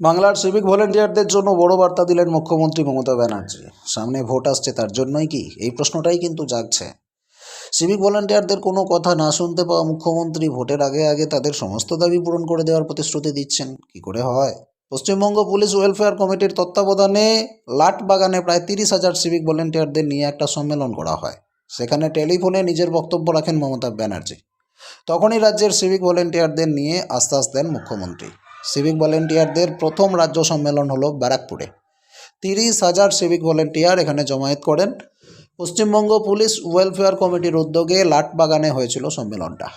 বাংলার সিভিক ভলেন্টিয়ারদের জন্য বড় বার্তা দিলেন মুখ্যমন্ত্রী মমতা ব্যানার্জি। সামনে ভোট আসছে তার জন্যই কি? এই প্রশ্নটাই কিন্তু জাগছে। সিভিক ভলেন্টিয়ারদের কোনো কথা না শুনতে পাওয়া মুখ্যমন্ত্রী ভোটের আগে আগে তাদের সমস্ত দাবি পূরণ করে দেওয়ার প্রতিশ্রুতি দিচ্ছেন। কি করে হয়? পশ্চিমবঙ্গ পুলিশ ওয়েলফেয়ার কমিটির তত্ত্বাবধানে লাট বাগানে প্রায় তিরিশ হাজার সিভিক ভলেন্টিয়ারদের নিয়ে একটা সম্মেলন করা হয়। সেখানে টেলিফোনে নিজের বক্তব্য রাখেন মমতা ব্যানার্জি। তখনই রাজ্যের সিভিক ভলেন্টিয়ারদের নিয়ে আশ্বাস দেন মুখ্যমন্ত্রী। সিভিক ভলেন্টিয়ারদের প্রথম রাজ্য সম্মেলন হলো ব্যারাকপুরে। তিরিশ হাজার সিভিক ভলেন্টিয়ার এখানে জমায়েত করেন। পশ্চিমবঙ্গ পুলিশ ওয়েলফেয়ার কমিটির উদ্যোগে লাটবাগানে হয়েছিল সম্মেলনটা।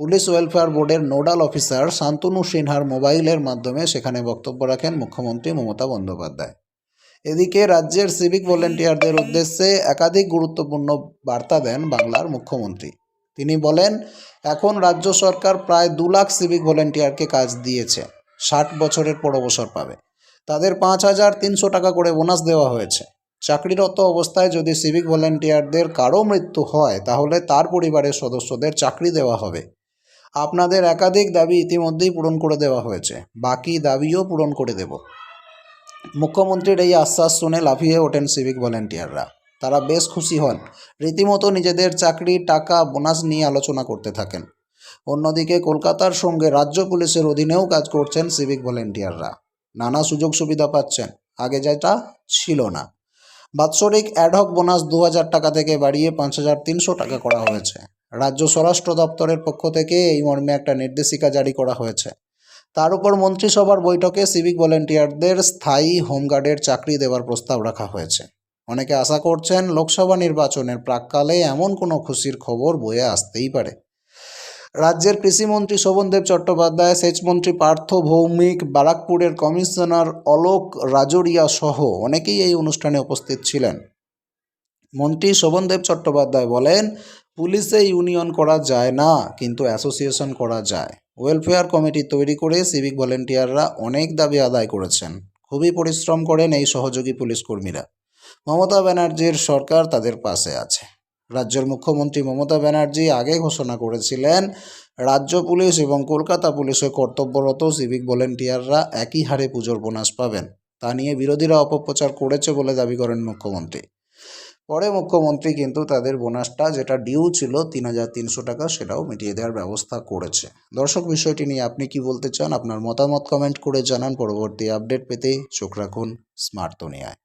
পুলিশ ওয়েলফেয়ার বোর্ডের নোডাল অফিসার শান্তনু সিনহার মোবাইলের মাধ্যমে সেখানে বক্তব্য রাখেন মুখ্যমন্ত্রী মমতা বন্দ্যোপাধ্যায়। এদিকে রাজ্যের সিভিক ভলেন্টিয়ারদের উদ্দেশ্যে একাধিক গুরুত্বপূর্ণ বার্তা দেন বাংলার মুখ্যমন্ত্রী। তিনি বলেন, এখন রাজ্য সরকার প্রায় দু লাখ সিভিক ভলেন্টিয়ারকে কাজ দিয়েছে, ষাট বছরের পর অবসর পাবে। তাদের পাঁচ হাজার তিনশো টাকা করে বোনাস দেওয়া হয়েছে। চাকরিরত অবস্থায় যদি সিভিক ভলেন্টিয়ারদের কারও মৃত্যু হয়, তাহলে তার পরিবারের সদস্যদের চাকরি দেওয়া হবে। আপনাদের একাধিক দাবি ইতিমধ্যেই পূরণ করে দেওয়া হয়েছে। বাকি দাবিও পূরণ করে দেব। মুখ্যমন্ত্রীর এই আশ্বাস শুনে লাফিয়ে ওঠেন সিভিক ভলেন্টিয়াররা তারা বেশ খুশি হন। রীতিমতো নিজেদের চাকরি, টাকা, বোনাস নিয়ে আলোচনা করতে থাকেন। অন্যদিকে কলকাতার সঙ্গে রাজ্য পুলিশের অধীনেও কাজ করছেন সিভিক ভলেন্টিয়াররা। নানা সুযোগ সুবিধা পাচ্ছেন। আগে যেটা ছিল না। বাৎসরিক অ্যাডহক বোনাস দু হাজার টাকা থেকে বাড়িয়ে পাঁচ হাজার তিনশো টাকা করা হয়েছে। রাজ্য স্বরাষ্ট্র দপ্তরের পক্ষ থেকে এই মর্মে একটা নির্দেশিকা জারি করা হয়েছে। তার উপর মন্ত্রিসভার বৈঠকে সিভিক ভলেন্টিয়ারদের স্থায়ী হোমগার্ডের চাকরি দেওয়ার প্রস্তাব রাখা হয়েছে। অনেকে আশা করছেন লোকসভা নির্বাচনের প্রাককালে এমন কোনো খুশির খবর বয়ে আসতেই পারে। রাজ্যের কৃষিমন্ত্রী শোভনদেব চট্টোপাধ্যায়, সেচমন্ত্রী পার্থ ভৌমিক, বারাকপুরের কমিশনার অলোক রাজরিয়া সহ অনেকেই এই অনুষ্ঠানে উপস্থিত ছিলেন। মন্ত্রী শোভনদেব চট্টোপাধ্যায় বলেন, পুলিশে ইউনিয়ন করা যায় না, কিন্তু অ্যাসোসিয়েশন করা যায়। ওয়েলফেয়ার কমিটি তৈরি করে সিভিক ভলেন্টিয়াররা অনেক দাবি আদায় করেছেন। খুবই পরিশ্রম করেন এই সহযোগী পুলিশ কর্মীরা। মমতা ব্যানার্জির সরকার তাদের পাশে আছে। রাজ্যের মুখ্যমন্ত্রী মমতা ব্যানার্জি আগে ঘোষণা করেছিলেন, রাজ্য পুলিশ এবং কলকাতা পুলিশে কর্তব্যরত সিভিক ভলেন্টিয়াররা একই হারে পুজোর বোনাস পাবেন। তা নিয়ে বিরোধীরা অপপ্রচার করেছে বলে দাবি করেন মুখ্যমন্ত্রী। পরে মুখ্যমন্ত্রী কিন্তু তাদের বোনাসটা যেটা ডিউ ছিল তিন হাজার তিনশো টাকা সেটাও মিটিয়ে দেওয়ার ব্যবস্থা করেছে। দর্শক, বিষয়টি নিয়ে আপনি কি বলতে চান? আপনার মতামত কমেন্ট করে জানান। পরবর্তী আপডেট পেতে চোখ রাখুন স্মার্ট দুনিয়ায়